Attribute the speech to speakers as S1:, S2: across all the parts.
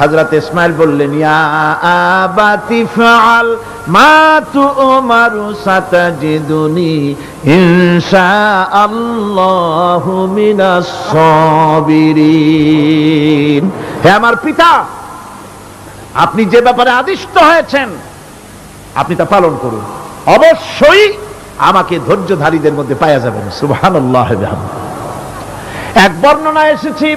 S1: হযরত ইসমাইল বললেন মিনাস আমার পিতা, আপনি যে ব্যাপারে আদিষ্ট হয়েছেন, আপনি তা পালন করুন। অবশ্যই আমাকে ধৈর্যধারীদের মধ্যে পাওয়া যাবেন বিহামদিহি এক বর্ণনা এসেছি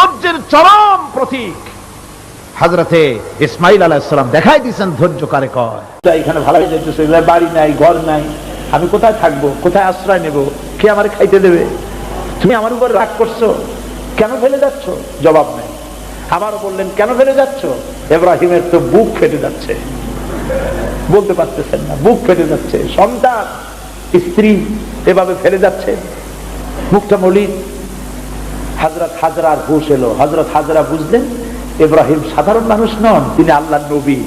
S1: ধৈর্যের চরম প্রতীক। হাজরতে ইসমাইল আলাহিসাল্লাম দেখাই দিয়েছেন ধৈর্য কারে কয়। এখানে ভালো যাইতেছে বাড়ি নাই, ঘর নাই, আমি কোথায় থাকব, কোথায় আশ্রয় নেব, কে আমার খাইতে দেবে? তুমি আমার উপর রাগ করছ, কেন ফেলে যাচ্ছ? জবাব নেই। আবারও বললেন, কেন ফেলে যাচ্ছ? এব্রাহিমের তো বুক ফেটে যাচ্ছে। বলতে পারতেছেন না, বুক ফেটে যাচ্ছে। সন্তান, স্ত্রী এভাবে ফেলে যাচ্ছে। মুখটা মলিন হাজরত হাজরার হুশ এলো। হজরত হাজরা বুঝলেন, ইব্রাহিম সাধারণ মানুষ নন, তিনি আল্লাহর নবী।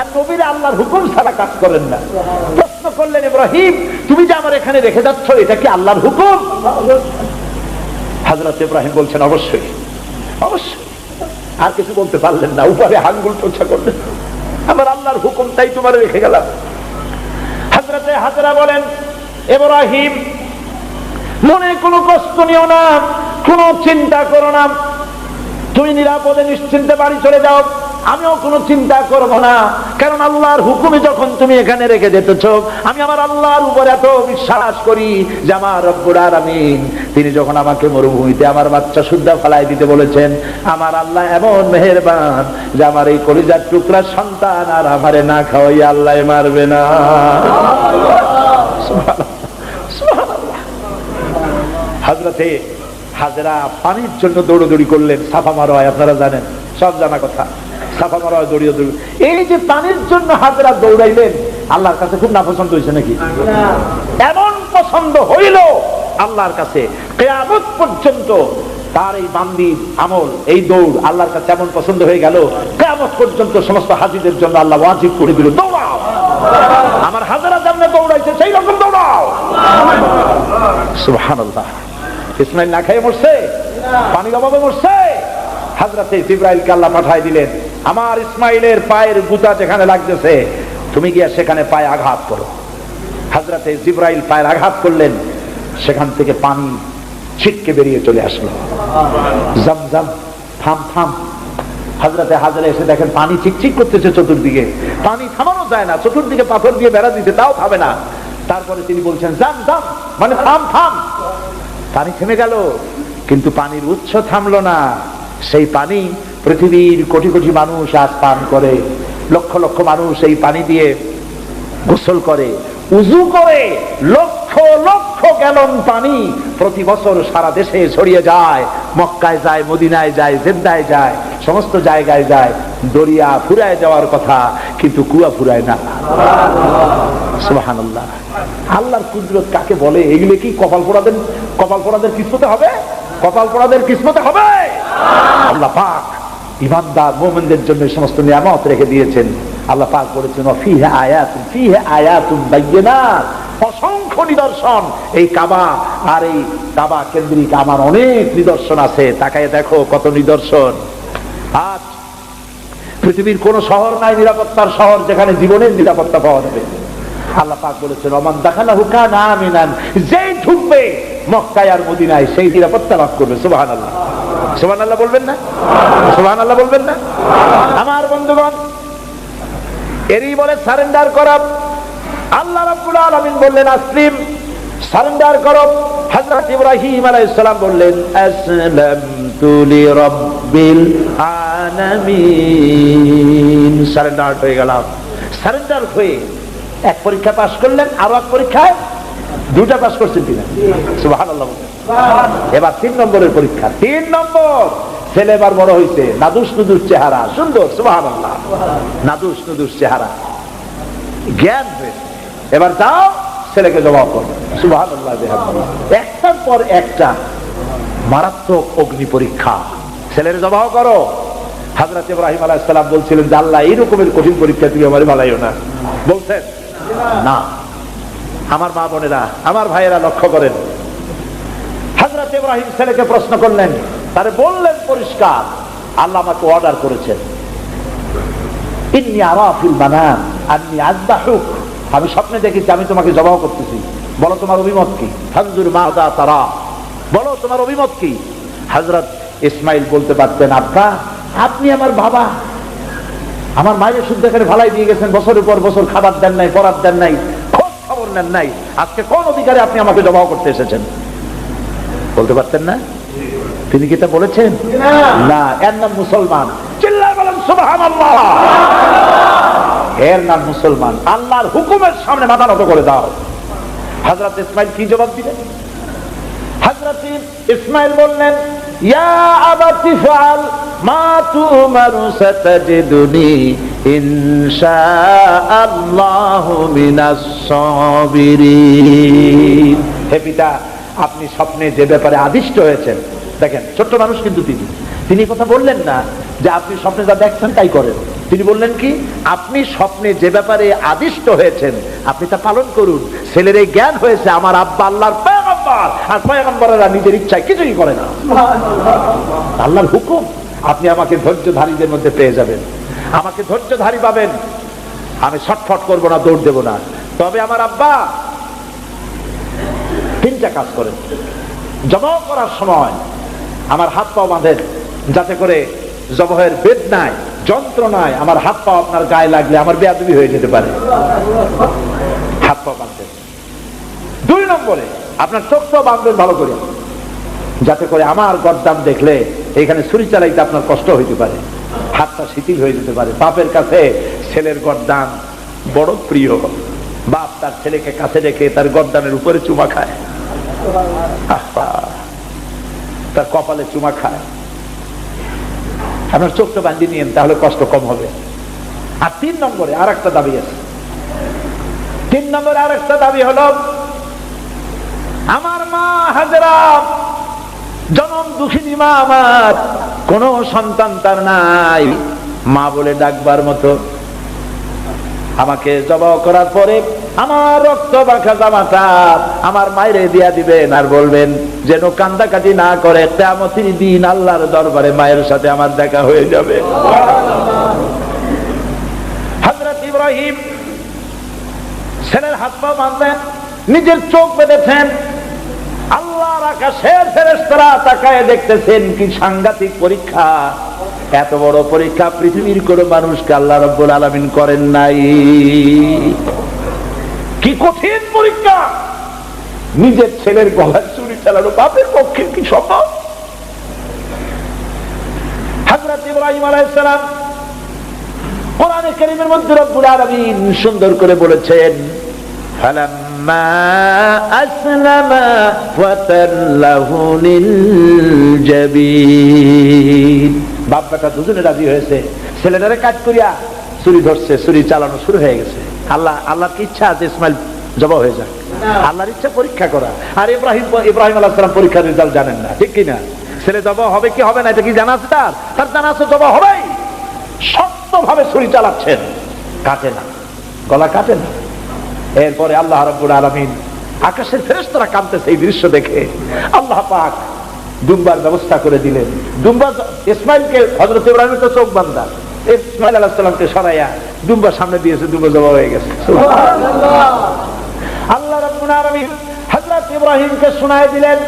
S1: আর নবীর আল্লাহর হুকুম ছাড়া কাজ করেন না। প্রশ্ন করলেন, ইব্রাহিম, তুমি যে আমার এখানে রেখে যাচ্ছ, এটা কি আল্লাহর হুকুম? হাজরত ইব্রাহিম বলছেন, অবশ্যই অবশ্যই। আর কিছু বলতে পারলেন না, উপরে হাঙ্গুল চর্চা করলেন। আমার আল্লাহর হুকুম, তাই তোমার রেখে গেলাম। হাজরতে হাজরা বলেন, ইব্রাহিম, মনে কোনো কষ্ট নিও না। কোনো চিন্তা করো না। তুমি নিরাপদে নিশ্চিন্তে বাড়ি চলে যাও। আমিও কোনো চিন্তা করব না। কারণ আল্লাহর হুকুমে যখন তুমি এখানে রেখে যেতেছ, আমি আমার আল্লাহর উপর এত বিশ্বাস করি যে আমার রব্বুর আলামিন, তিনি যখন আমাকে মরুভূমিতে আমার বাচ্চা শুদ্ধা ফেলাই দিতে বলেছেন, আমার আল্লাহ এমন মেহেরবান যে আমার এই কলিজার টুকরা সন্তান আর আমারে না খাওয়াই আল্লাহ মারবে না। হাজরাতে হাজরা পানির জন্য দৌড়দৌড়ি করলেন, সাফা মারোয় আপনারা জানেন, সব জানা কথা। সাফা মারোয় দৌড়িয়ে দৌড়ি এই যে পানির জন্য হাজরা দৌড়াইলেন, আল্লাহর কাছে খুব নাপছন্দ হয়েছে নাকি? এমন পছন্দ হইল আল্লাহর কাছে, কেয়ামত পর্যন্ত তার এই বান্দির আমল, এই দৌড় আল্লাহর কাছে এমন পছন্দ হয়ে গেল, কেয়ামত পর্যন্ত সমস্ত হাজিদের জন্য আল্লাহ ওয়াজিব করে দিল, দৌড়াও। আমার হাজারা জানলে দৌড়াইছে সেই রকম দৌড়াও। সুবহানাল্লাহ। ইসমাইল না খেয়ে মরছে? পানির অভাবে মরছে? হাজরাতে ইব্রাহিমকে আল্লাহ পাঠাই দিলেন, আমার ইসমাইলের পায়ের গুতা যেখানে লাগতেছে, তুমি গিয়া সেখানে পায়ে আঘাত করো। হাজরাতে জিব্রাইল পায়ের আঘাত করলেন, সেখান থেকে পানি ছিটকে বেরিয়ে চলে আসলো। জম জম, থাম থাম। হাজরাতে হাজারে এসে দেখেন পানি চিকচিক করতেছে চতুর্দিকে। পানি থামানো যায় না, চতুর্দিকে পাথর দিয়ে বেড়া দিতে তাও থামে না। তারপরে তিনি বলছেন, জাম জাম মানে থাম থাম। পানি থেমে গেল, কিন্তু পানির উৎস থামলো না। সেই পানি পৃথিবীর কোটি কোটি মানুষ আজ পান করে, লক্ষ লক্ষ মানুষ এই পানি দিয়ে গোসল করে, উজু করে, লক্ষ লক্ষ গ্যালন পানি প্রতি বছর সারা দেশে ছড়িয়ে যায়, মক্কায় যায়, মদিনায় যায়, জেদ্দায় যায়, সমস্ত জায়গায় যায়, দরিয়া ফুরায় যাওয়ার কথা, কিন্তু কুয়া ফুরায় না। সুবহানাল্লাহ। আল্লাহর কুদরত কাকে বলে? এগুলো কি কপাল পোড়াদের কপাল পোড়াদের কিসমতে হবে? কপাল পোড়াদের কিসমতে হবে? আল্লাহ পাক ইমানদার মোমেনদের জন্য সমস্ত নিয়ামত রেখে দিয়েছেন। আল্লাহ পাক বলেছেন ফিহে আয়াত ফিহে আয়াতুন বাyyিনাত অসংখ্য নিদর্শন এই কাবা আর এই কাবা কেন্দ্রিক আমার অনেক নিদর্শন আছে। তাকায় দেখো কত নিদর্শন। আজ পৃথিবীর কোন শহর নাই নিরাপত্তার শহর যেখানে জীবনের নিরাপত্তা পাওয়া যাবে। আল্লাহ পাক বলেছেন অমান দেখানা হুকা না আমিনান যেই ঢুকবে মক্কায় আর মদিনায়, সেই নিরাপত্তা লাভ করবে। সুবাহান আল্লাহ সুবাহান আল্লাহ বলবেন না? সুবাহান আল্লাহ বলবেন না? আমার বন্ধুগণ, এরই বলে সারেন্ডার করা। আল্লাহ রাব্বুল আলামিন বললেন, আসলিম, সারেন্ডার করো। হযরত ইব্রাহিম আলাইহিস সালাম বললেন, আসলামতু লিরাব্বিল আলামিন। সারেন্ডার হয়ে গেলাম। সারেন্ডার হয়ে এক পরীক্ষা পাস করলেন, আরও এক পরীক্ষায় দুটা পাস করছেন কিনা? বলছেন। এবার তিন নম্বরের পরীক্ষা। তিন নম্বর! ছেলে এবার বড় হয়েছে নাদুস নুদুস চেহারা। সুন্দর, সুবহানাল্লাহ। নাদুস নুদুস চেহারা। জ্ঞান এবার যাও ছেলেকে জবাব করো। বিহামদিহি। একটার পর একটা মারাত্মক অগ্নি পরীক্ষা। ছেলের জবাব করো। হাজরত ইব্রাহিম আলাইহিস সালাম বলছিলেন যে, আল্লাহ এই রকমের কঠিন পরীক্ষা তুমি আমার ভালাইও না। বলছেন না। আমার মা বোনেরা, আমার ভাইয়েরা লক্ষ্য করেন। হাজরত ইব্রাহিম ছেলেকে প্রশ্ন করলেন, তারে বললেন পরিষ্কার, আল্লাহ আমাকে অর্ডার করেছেন। ইন্নি আরাফিল মানাম, আন্নি আযবাহুক। আমি স্বপ্নে দেখেছি, আমি তোমাকে জবাব করতেছি। বলো, তোমার অভিমত কি? ফানজুর মাদা তারা। বলো, তোমার অভিমত কি? হযরত ইসমাইল বলতে পারতেন, আব্বা, আপনি আমার বাবা। আমার মায়ের শুদ্ধ এখানে ভালাই দিয়ে গেছেন বছরের পর বছর খাবার দেন নাই পড়ার দেন নাই খোঁজ খবর নেন নাই। আজকে কোন অধিকারে আপনি আমাকে জবাব করতে এসেছেন? বলতে পারতেন না? তিনি কি তা বলেছেন? না এর নাম মুসলমান। চিল্লায় বলেন সুবহানাল্লাহ। এর নাম মুসলমান। আল্লাহর হুকুমের সামনে মাথা নত করে দাও। হযরত ইসমাইল কি জবাব দিলেন? হযরত ইসমাইল বললেন আপনি স্বপ্নে যে ব্যাপারে আদিষ্ট হয়েছেন, দেখেন, ছোট্ট মানুষ কিন্তু তিনি। তিনি কথা বললেন না যে আপনি স্বপ্নে যা দেখছেন তাই করেন। তিনি বললেন কি, আপনি স্বপ্নে যে ব্যাপারে আদিষ্ট হয়েছেন, আপনি তা পালন করুন। ছেলের এই জ্ঞান হয়েছে, আমার আব্বা আল্লাহর পয়গম্বর আর পয়গম্বরেরা নিজের ইচ্ছায় কিছুই করে না। আল্লাহর হুকুম, আপনি আমাকে ধৈর্যধারীদের মধ্যে পেয়ে যাবেন। আমাকে ধৈর্যধারী পাবেন। আমি ছটফট করব না, দৌড় দেব না। তবে আমার আব্বা তিনটা কাজ করেন। জমা করার সময় আমার হাত পাও বাঁধেন, যাতে করে জবহের বেদনায় যন্ত্রণায় আমার হাত পা আপনার গায়ে লাগলে আমার বেয়াদবি হয়ে যেতে পারে। হাত পা বাঁধবেন দুই নম্বরে আপনার চোখটাও বাঁধবেন ভালো করে। যাতে করে আমার গদ্দাম দেখলে এখানে ছুরি চালাইতে আপনার কষ্ট হইতে পারে, হাতটা শিথিল হয়ে যেতে পারে। বাপের কাছে ছেলের গদ্দাম বড় প্রিয়। বাপ তার ছেলেকে কাছে রেখে তার গদ্দামের উপরে চুমা খায়। তার কপালে চুমা খায়। আপনার চোখটা বান্ধিয়ে নিয়েন, তাহলে কষ্ট কম হবে। আর তিন নম্বরে আর একটা দাবি আছে। তিন নম্বরে আর একটা দাবি হলো আমার মা হাজরা, জনম দুঃখিনী মা আমার, কোন সন্তান তার নাই। মা বলে ডাকবার মতো। আমাকে জবাব করার পরে আমার রক্ত বাঁকা জামাটা আমার মায়েরে দিয়া দিবেন আর বলবেন, যেন কান্দাকাটি না করে তেমতির দিন আল্লাহর দরবারে মায়ের সাথে আমার দেখা হয়ে যাবে। হজরত ইব্রাহিম, ছেলের হাত পা নিজের চোখ বেঁধেছেন। আকাশের ফেরেশতারা তাকায় দেখতেছেন কি সাংঘাতিক পরীক্ষা। এত বড় পরীক্ষা পৃথিবীর কোন মানুষকে আল্লাহ রব্বুল আলামিন করেন নাই। কি কঠিন পরীক্ষা! নিজের ছেলের গলায় চুরি চালানো বাপের পক্ষে কি সম্ভব? হযরত ইব্রাহিম আলাইহিস সালাম কোরআনে কারীমের মধ্যে রব্বুল আলামিন সুন্দর করে বলেছেন فلما أسلم وتله للجبين বাপ বেটা দুজনে রাজি হয়েছে ছেলেটারে কাজ করিয়া চুরি ধরছে চুরি চালানো শুরু হয়ে গেছে আল্লাহ আল্লাহর কি ইচ্ছা আছে ইসমাইল জবা হয়ে যাক আল্লাহর ইচ্ছা পরীক্ষা করা আর ইব্রাহিম ইব্রাহিম আল্লাহ সালাম পরীক্ষার রেজাল্ট জানেন না ঠিক কিনা ছেলে জবা হবে কি হবে না এটা কি জানা আছে তার তার জানা আছে জবা হবেই শক্ত ভাবে ছুরি চালাচ্ছেন কাটে না গলা কাটে না এরপরে আল্লাহ রব্বুল আলমিন আকাশের ফেরেশতারা কাঁদতেছে এই দৃশ্য দেখে আল্লাহ পাক দুম্বার ব্যবস্থা করে দিলেন দুম্বা ইসমাইলকে হজরত ইব্রাহিমের তো চোখ বান্দা ইসমাইল আলাহ সাল্লামকে সরাইয়া দুম্বার সামনে দিয়েছে দুম্বা জবা হয়ে গেছে আল্লাহ রব্বুল আলমিন হজরত ইব্রাহিমকে শোনায় দিলেন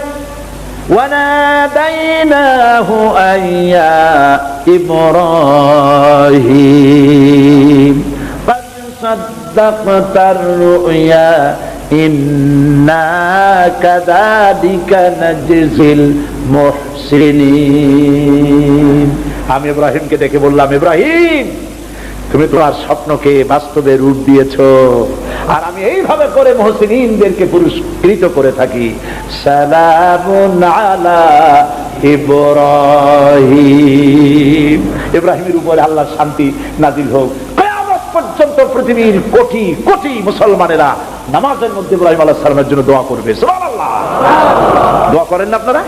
S1: وناديناه أن يا إبراهيم قد صدقت الرؤيا إنا كذلك نجزي المحسنين আমি ইব্রাহিমকে দেখে বললাম ইব্রাহিম তুমি তোমার স্বপ্নকে বাস্তবে রূপ দিয়েছ আর আমি এইভাবে করে মহসিনদেরকে পুরস্কৃত করে থাকি সালামুন আলা ইব্রাহিম ইব্রাহিমের উপরে আল্লাহর শান্তি নাজিল হোক কিয়ামত পর্যন্ত পৃথিবীর কোটি কোটি মুসলমানেরা নামাজের মধ্যে ইব্রাহিম আলাহ সালামের জন্য দোয়া করবে। দোয়া করেন না আপনারা?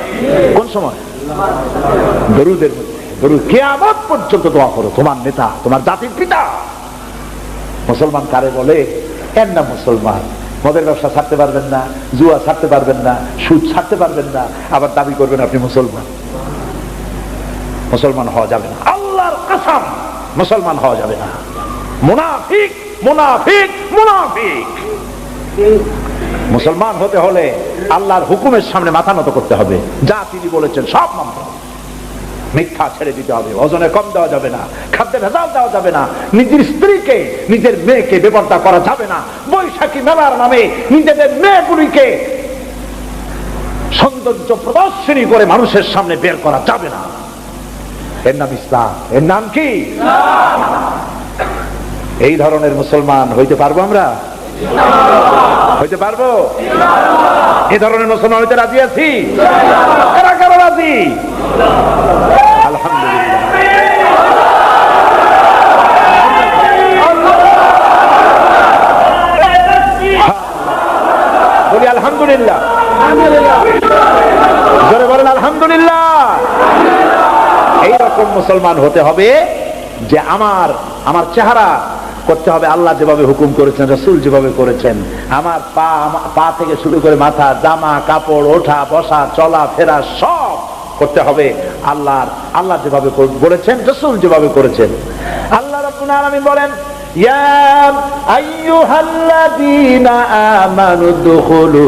S1: কোন সময়? দরুদের দরুদ কেয়ামত পর্যন্ত দোয়া করো। তোমার নেতা, তোমার জাতির পিতা। মুসলমান কারে বলে? এর না মুসলমান। মদের ব্যবসা ছাড়তে পারবেন না, জুয়া ছাড়তে পারবেন না, সুদ ছাড়তে পারবেন না, আবার দাবি করবেন আপনি মুসলমান। মুসলমান হওয়া যাবে না। আল্লাহর কাসাম, মুসলমান হওয়া যাবে না। মুনাফিক মুনাফিক মুনাফিক। মুসলমান হতে হলে আল্লাহর হুকুমের সামনে মাথা নত করতে হবে। যা তিনি বলেছেন সব মানতে হবে। মিথ্যা ছেড়ে দিতে হবে। ওজনে কম দেওয়া যাবে না। খাদ্যে ভেজাল দেওয়া যাবে না। নিজের স্ত্রীকে, নিজের মেয়েকে বেপর্দা করা যাবে না। বৈশাখী মেলার নামে নিজেদের মেয়েগুলিকে সৌন্দর্য প্রদর্শনী করে মানুষের সামনে বের করা যাবে না। এর নাম ইসলাম। এর নাম কি? এই ধরনের মুসলমান হইতে পারব আমরা? হইতে পারব? এ ধরনের মুসলমান হইতে রাজি আছি? রাজি? আলহামদুলিল্লাহ। আলহামদুলিল্লাহ। এইরকম মুসলমান হতে হবে যে আমার আমার চেহারা করতে হবে, আল্লাহ যেভাবে হুকুম করেছেন, রসুল যেভাবে করেছেন। আমার পা পা থেকে শুরু করে মাথা, জামা, কাপড়, ওঠা, বসা, চলা, ফেরা, সব করতে হবে। আল্লাহর, আল্লাহ যেভাবে বলেছেন, রসুল যেভাবে করেছেন। আল্লাহ রাব্বুল আলামিন বলেন আমানু দুখুলু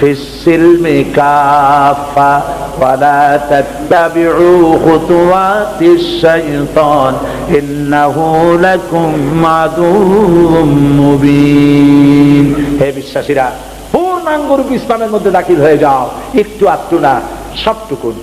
S1: ফিস-সিলমি কাফা ولا تتبعوا خطوات الشيطان إنه لكم عدو مبين হে বিশ্বাসীরা পূর্ণাঙ্গ রূপ ইসলামের মধ্যে দাখিল হয়ে যাও একটু আধটু না সবটুকুন